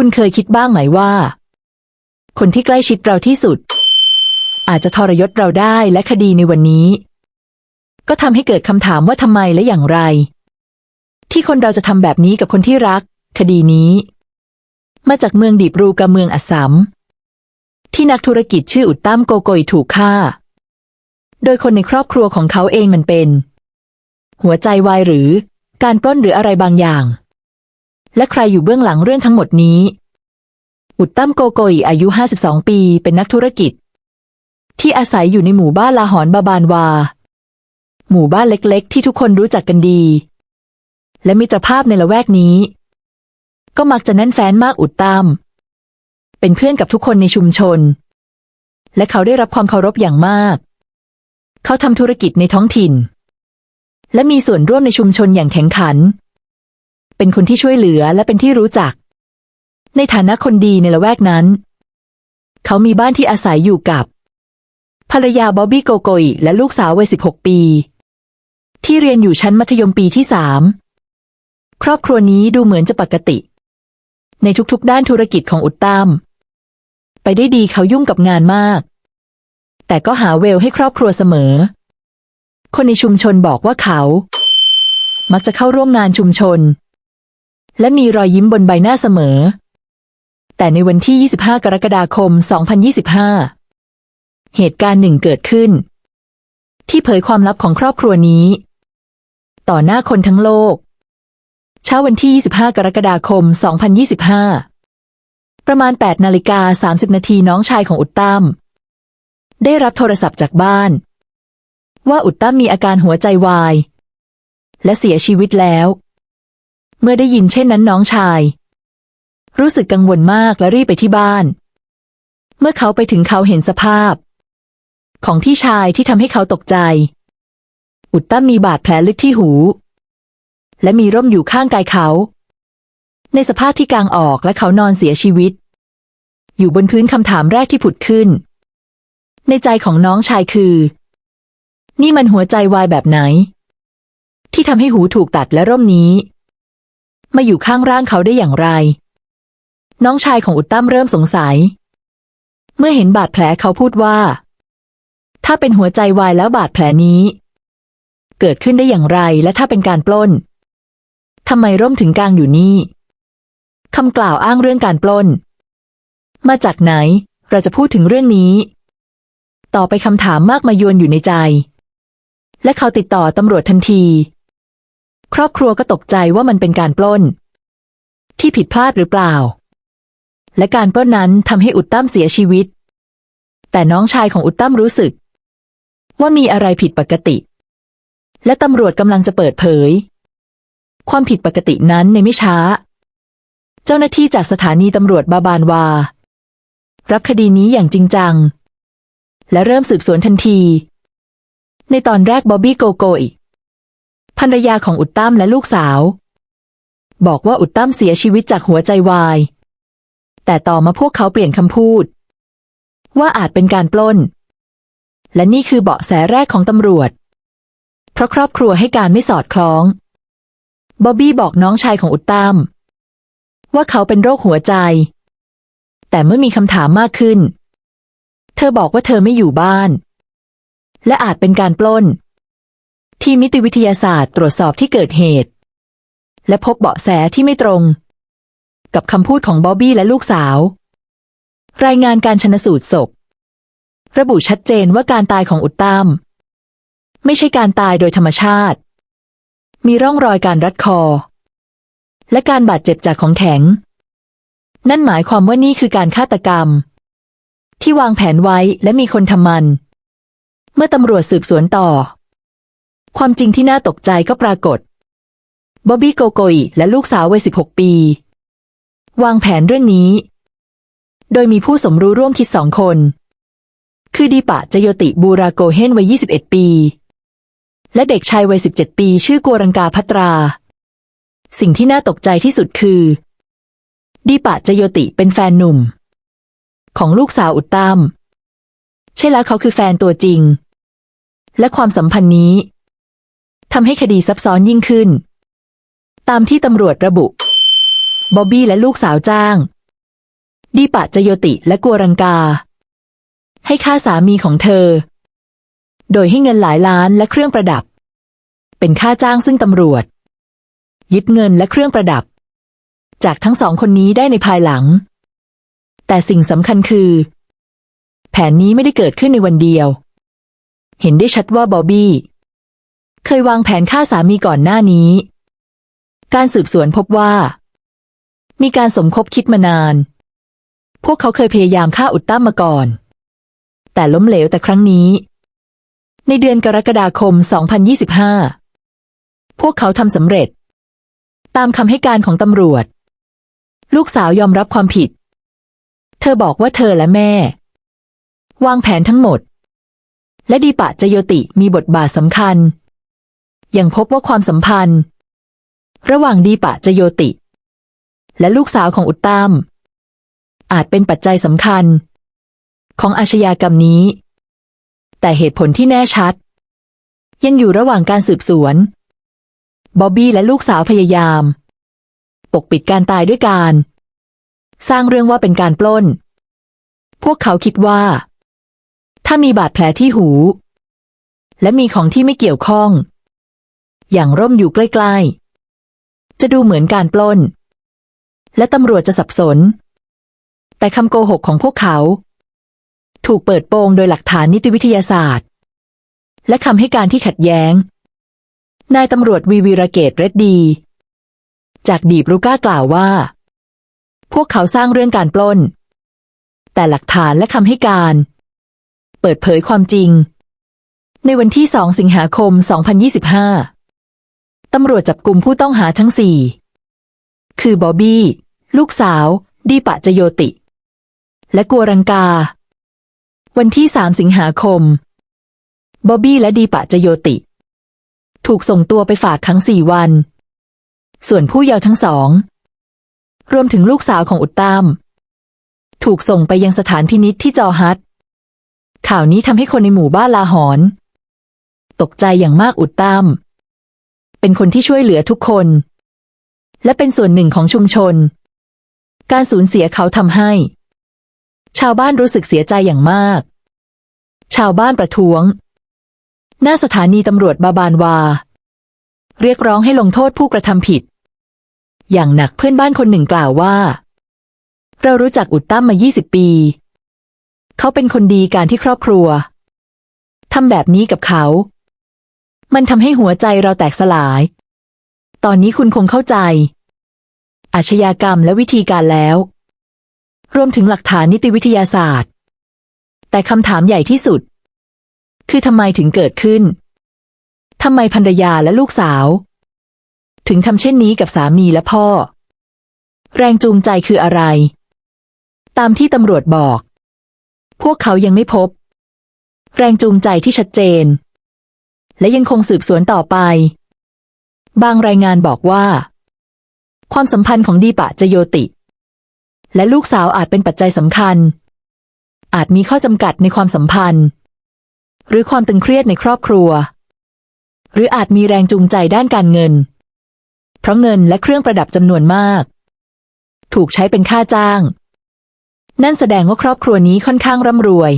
คุณเคยคิดบ้างไหมว่า คนที่ใกล้ชิดเราที่สุด อาจจะทรยศเราได้และคดีในวันนี้ ก็ทำให้เกิดคำถามว่าทำไมและอย่างไร ที่คนเราจะทำแบบนี้กับคนที่รัก คดีนี้ มาจากเมืองดีบรูกับเมืองอัสสัมที่นักธุรกิจชื่ออุตตั้มโกโกยถูกฆ่า โดยคนในครอบครัวของเขาเองมันเป็น หัวใจวายหรือการปล้นหรืออะไรบางอย่าง และใครอยู่เบื้องหลังเรื่องทั้งหมดนี้ อุตตัมโกโกยอายุ 52 ปี เป็นนักธุรกิจ ที่อาศัยอยู่ในหมู่บ้านลาหอนบาบานวา หมู่บ้านเล็กๆ ที่ทุกคนรู้จักกันดี และมิตรภาพในละแวกนี้ ก็มักจะแน่นแฟ้นมากอุตตัมเป็นเพื่อนกับทุกคนในชุมชน และเขาได้รับความเคารพอย่างมาก เขาทำธุรกิจในท้องถิ่น และมีส่วนร่วมในชุมชนอย่างแข็งขัน เป็นคนที่ช่วยเหลือและเป็นที่รู้จัก ในฐานะคนดีในละแวกนั้น เขามีบ้านที่อาศัยอยู่กับ ภรรยาบ๊อบบี้โกโกยและลูกสาววัย 16 ปี ที่เรียนอยู่ชั้นมัธยมปีที่สามครอบครัวนี้ดูเหมือนจะปกติ ในทุกๆ ด้านธุรกิจของอุตตาม ไปได้ดีเขายุ่งกับงานมาก แต่ก็หาเวลให้ครอบครัวเสมอ คนในชุมชนบอกว่าเขา มักจะเข้าร่วมงานชุมชน และมีรอยยิ้มบนใบหน้าเสมอ แต่ในวันที่ 25 กรกฎาคม 2025 เหตุการณ์หนึ่งเกิดขึ้น ที่เผยความลับของครอบครัวนี้ ต่อหน้าคนทั้งโลก เช้าวันที่ 25 กรกฎาคม 2025 ประมาณ 8 นาฬิกา 30 นาทีน้องชายของอุตตัมได้รับโทรศัพท์จากบ้าน ว่าอุตตั้มมีอาการหัวใจวาย และเสียชีวิตแล้ว เมื่อได้ยินเช่นนั้นน้องชาย รู้สึกกังวลมากและรีบไปที่บ้าน เมื่อเขาไปถึงเขาเห็นสภาพ ของพี่ชายที่ทำให้เขาตกใจ อุตตั้มมีบาดแผลลึกที่หู และมีร่มอยู่ข้างกายเขา ในสภาพที่กางออกและเขานอนเสียชีวิต อยู่บนพื้นคำถามแรกที่ผุดขึ้น ในใจของน้องชายคือ นี่มันหัวใจวายแบบไหน ที่ทำให้หูถูกตัดและร่มนี้ มาอยู่ข้างร่างเขาได้อย่างไร น้องชายของอุตตั้มเริ่มสงสัย เมื่อเห็นบาดแผลเขาพูดว่า ถ้าเป็นหัวใจวายแล้วบาดแผลนี้ เกิดขึ้นได้อย่างไรและถ้าเป็นการปล้นทำไมร่มถึงกลางอยู่นี่คำกล่าวอ้างเรื่องการปล้น มาจากไหนเราจะพูดถึงเรื่องนี้ ต่อไปคำถามมากมายวนอยู่ในใจ และเขาติดต่อตำรวจทันที ครอบครัวก็ตกใจว่ามันเป็นการปล้น ที่ผิดพลาดหรือเปล่า และการปล้นนั้นทำให้อุตตั้มเสียชีวิต แต่น้องชายของอุตตั้มรู้สึก ว่ามีอะไรผิดปกติ และตำรวจกำลังจะเปิดเผย ความผิดปกตินั้นในไม่ช้า เจ้าหน้าที่จากสถานีตำรวจบาบานวา รับคดีนี้อย่างจริงจัง และเริ่มสืบสวนทันที ในตอนแรกบ๊อบบี้โกโกย ภรรยาของอุตตัมและลูกสาว บอกว่าอุตตัมเสียชีวิตจากหัวใจวาย แต่ต่อมาพวกเขาเปลี่ยนคำพูด ว่าอาจเป็นการปล้น และนี่คือเบาะแสแรกของตำรวจ เพราะครอบครัวให้การไม่สอดคล้อง บ๊อบบี้บอกน้องชายของอุตตัมว่าเขาเป็นโรคหัวใจ แต่เมื่อมีคำถามมากขึ้น เธอบอกว่าเธอไม่อยู่บ้าน และอาจเป็นการปล้น ที่มิติวิทยาศาสตร์ตรวจสอบที่เกิดเหตุ และพบเบาะแสที่ไม่ตรง กับคำพูดของบ๊อบบี้และลูกสาว รายงานการชนสูตรศพ ระบุชัดเจนว่าการตายของอุตตั้มไม่ใช่การตายโดยธรรมชาติ มีร่องรอยการรัดคอ และการบาดเจ็บจากของแข็ง นั่นหมายความว่านี่คือการฆาตกรรม ที่วางแผนไว้และมีคนทำมัน เมื่อตำรวจสืบสวนต่อ ความจริงที่น่าตกใจก็ปรากฏบ๊อบบี้โกโกยและลูกสาววัย 16 ปี วางแผนเรื่องนี้ โดยมีผู้สมรู้ร่วมคิดสองคน คือดีปะจโยติบูราโกเฮนวัย 21 ปี และเด็กชายวัย 17 ปีชื่อกัวรังกาพัตรา สิ่งที่น่าตกใจที่สุดคือ ดีปะจโยติเป็นแฟนหนุ่ม ของลูกสาวอุตตาม ใช่แล้วเขาคือแฟนตัวจริง และความสัมพันธ์นี้ ทำให้คดีซับซ้อนยิ่งขึ้น ตามที่ตำรวจระบุ บ๊อบบี้และลูกสาวจ้าง ดีปะจโยติและกัวรังกา ให้ฆ่าสามีของเธอ โดยให้เงินหลายล้านและเครื่องประดับ เป็นค่าจ้างซึ่งตำรวจ ยึดเงินและเครื่องประดับ จากทั้งสองคนนี้ได้ในภายหลัง แต่สิ่งสำคัญคือ แผนนี้ไม่ได้เกิดขึ้นในวันเดียว เห็นได้ชัดว่าบอบบี้ เคยวางแผนฆ่าสามีก่อนหน้านี้ การสืบสวนพบว่า มีการสมคบคิดมานาน พวกเขาเคยพยายามฆ่าอุตตั้มมาก่อน แต่ล้มเหลวแต่ครั้งนี้ ในเดือนกรกฎาคม 2025 พวกเขาทำสำเร็จ ตามคำให้การของตำรวจ ลูกสาวยอมรับความผิด เธอบอกว่าเธอและแม่ วางแผนทั้งหมด และดีปะจโยติมีบทบาทสำคัญ ยังพบว่าความสัมพันธ์ ระหว่างดีปะจโยติ และลูกสาวของอุตตาม อาจเป็นปัจจัยสำคัญ ของอาชญากรรมนี้ แต่เหตุผลที่แน่ชัด ยังอยู่ระหว่างการสืบสวน บอบบี้และลูกสาวพยายาม ปกปิดการตายด้วยการ สร้างเรื่องว่าเป็นการปล้น พวกเขาคิดว่า ถ้ามีบาดแผลที่หู และมีของที่ไม่เกี่ยวข้อง อย่างร่มอยู่ใกล้ๆ จะดูเหมือนการปล้น และตำรวจจะสับสน แต่คำโกหกของพวกเขา ถูกเปิดโปงโดยหลักฐานนิติวิทยาศาสตร์ และคำให้การที่ขัดแย้ง นายตำรวจวีวีระเกตเรดดี จากดีบรูก้ากล่าวว่า พวกเขาสร้างเรื่องการปล้น แต่หลักฐานและคำให้การ เปิดเผยความจริงในวันที่ 2 สิงหาคม 2025 ตำรวจจับกลุ่มผู้ต้องหาทั้งสี่ คือบอบบี้ ลูกสาว ดีปะจโยติ และกัวรังกา วันที่ 3 สิงหาคม บอบบี้และดีปะจโยติ ถูกส่งตัวไปฝากขังสี่วัน ส่วนผู้เยาว์ทั้งสอง รวมถึงลูกสาวของอุตตาม ถูกส่งไปยังสถานพินิษที่จอฮัตข่าวนี้ทำให้คนในหมู่บ้านลาหอน ตกใจอย่างมากอุตตาม เป็นคนที่ช่วยเหลือทุกคน และเป็นส่วนหนึ่งของชุมชน การสูญเสียเขาทำให้ ชาวบ้านรู้สึกเสียใจอย่างมาก ชาวบ้านประท้วง หน้าสถานีตำรวจบาบานวา เรียกร้องให้ลงโทษผู้กระทำผิด อย่างหนักเพื่อนบ้านคนหนึ่งกล่าวว่า เรารู้จักอุตตั้มมา 20 ปี เขาเป็นคนดีการที่ครอบครัวทำแบบนี้กับเขา มันทำให้หัวใจเราแตกสลาย ตอนนี้คุณคงเข้าใจ อาชญากรรมและวิธีการแล้ว รวมถึงหลักฐานนิติวิทยาศาสตร์ แต่คำถามใหญ่ที่สุด คือทำไมถึงเกิดขึ้นทำไมภรรยาและลูกสาว ถึงทำเช่นนี้กับสามีและพ่อ แรงจูงใจคืออะไร ตามที่ตำรวจบอก พวกเขายังไม่พบ แรงจูงใจที่ชัดเจน และยังคงสืบสวนต่อไป บางรายงานบอกว่า ความสัมพันธ์ของดีปะจโยติ และลูกสาวอาจเป็นปัจจัยสำคัญ อาจมีข้อจำกัดในความสัมพันธ์ หรือความตึงเครียดในครอบครัว หรืออาจมีแรงจูงใจด้านการเงิน เพราะเงินและเครื่องประดับจำนวนมาก ถูกใช้เป็นค่าจ้าง นั่นแสดงว่าครอบครัวนี้ค่อนข้างร่ำรวย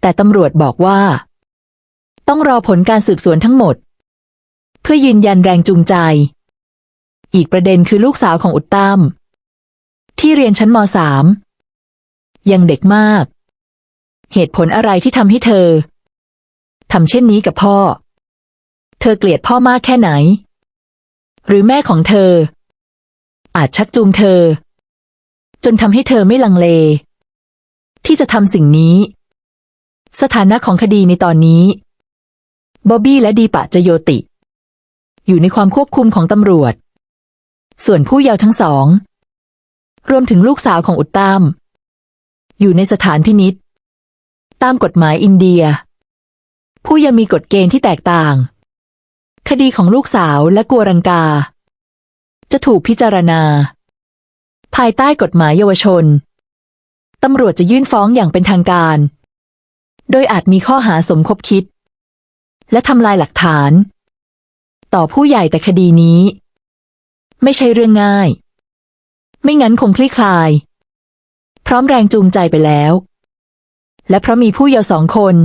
แต่ตำรวจบอกว่า ต้องรอผลการสืบสวนทั้งหมด เพื่อยืนยันแรงจูงใจ อีกประเด็นคือลูกสาวของอุตตาม ที่เรียนชั้นม .3 ยังเด็กมาก เหตุผลอะไรที่ทำให้เธอทำเช่นนี้กับพ่อ เธอเกลียดพ่อมากแค่ไหน หรือแม่ของเธอ อาจชักจูงเธอ จนทำให้เธอไม่ลังเล ที่จะทำสิ่งนี้ สถานะของคดีในตอนนี้ บอบบี้และดีปะจโยติ อยู่ในความควบคุมของตำรวจ ส่วนผู้เยาว์ทั้งสอง รวมถึงลูกสาวของอุตตาม อยู่ในสถานพินิษตามกฎหมายอินเดีย ผู้ยังมีกฎเกณฑ์ที่แตกต่าง คดีของลูกสาวและกัวรังกา จะถูกพิจารณา ภายใต้กฎหมายเยาวชน ตำรวจจะยื่นฟ้องอย่างเป็นทางการ โดยอาจมีข้อหาสมคบคิด และทำลายหลักฐาน ต่อผู้ใหญ่แต่คดีนี้ ไม่ใช่เรื่องง่าย ไม่งั้นคงคลี่คลาย พร้อมแรงจูงใจไปแล้ว และเพราะมีผู้เยาว์สองคน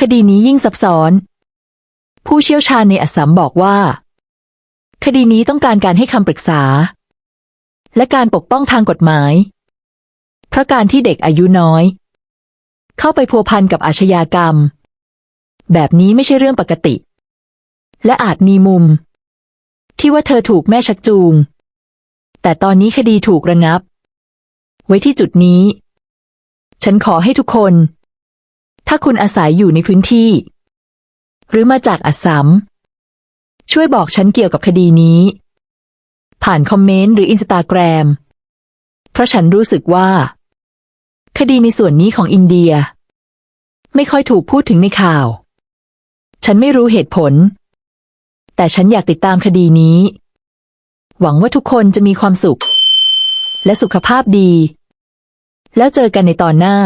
คดีนี้ยิ่งซับซ้อน ผู้เชี่ยวชาญในอัสสัมบอกว่า คดีนี้ต้องการการให้คำปรึกษา และการปกป้องทางกฎหมาย เพราะการที่เด็กอายุน้อย เข้าไปพัวพันกับอาชญากรรม แบบนี้ไม่ใช่เรื่องปกติ และอาจมีมุม ที่ว่าเธอถูกแม่ชักจูง แต่ตอนนี้คดีถูกระงับ ไว้ที่จุดนี้ ฉันขอให้ทุกคน ถ้าคุณอาศัยอยู่ในพื้นที่ หรือมาจากอัสสัมช่วยบอกฉันเกี่ยวกับคดีนี้ ผ่านคอมเมนต์หรืออินสตาแกรมเพราะฉันรู้สึกว่า คดีในส่วนนี้ของอินเดีย ไม่ค่อยถูกพูดถึงในข่าว ฉันไม่รู้เหตุผล แต่ฉันอยากติดตามคดีนี้ หวังว่าทุกคนจะมีความสุข และสุขภาพดี แล้วเจอกันในตอนหน้า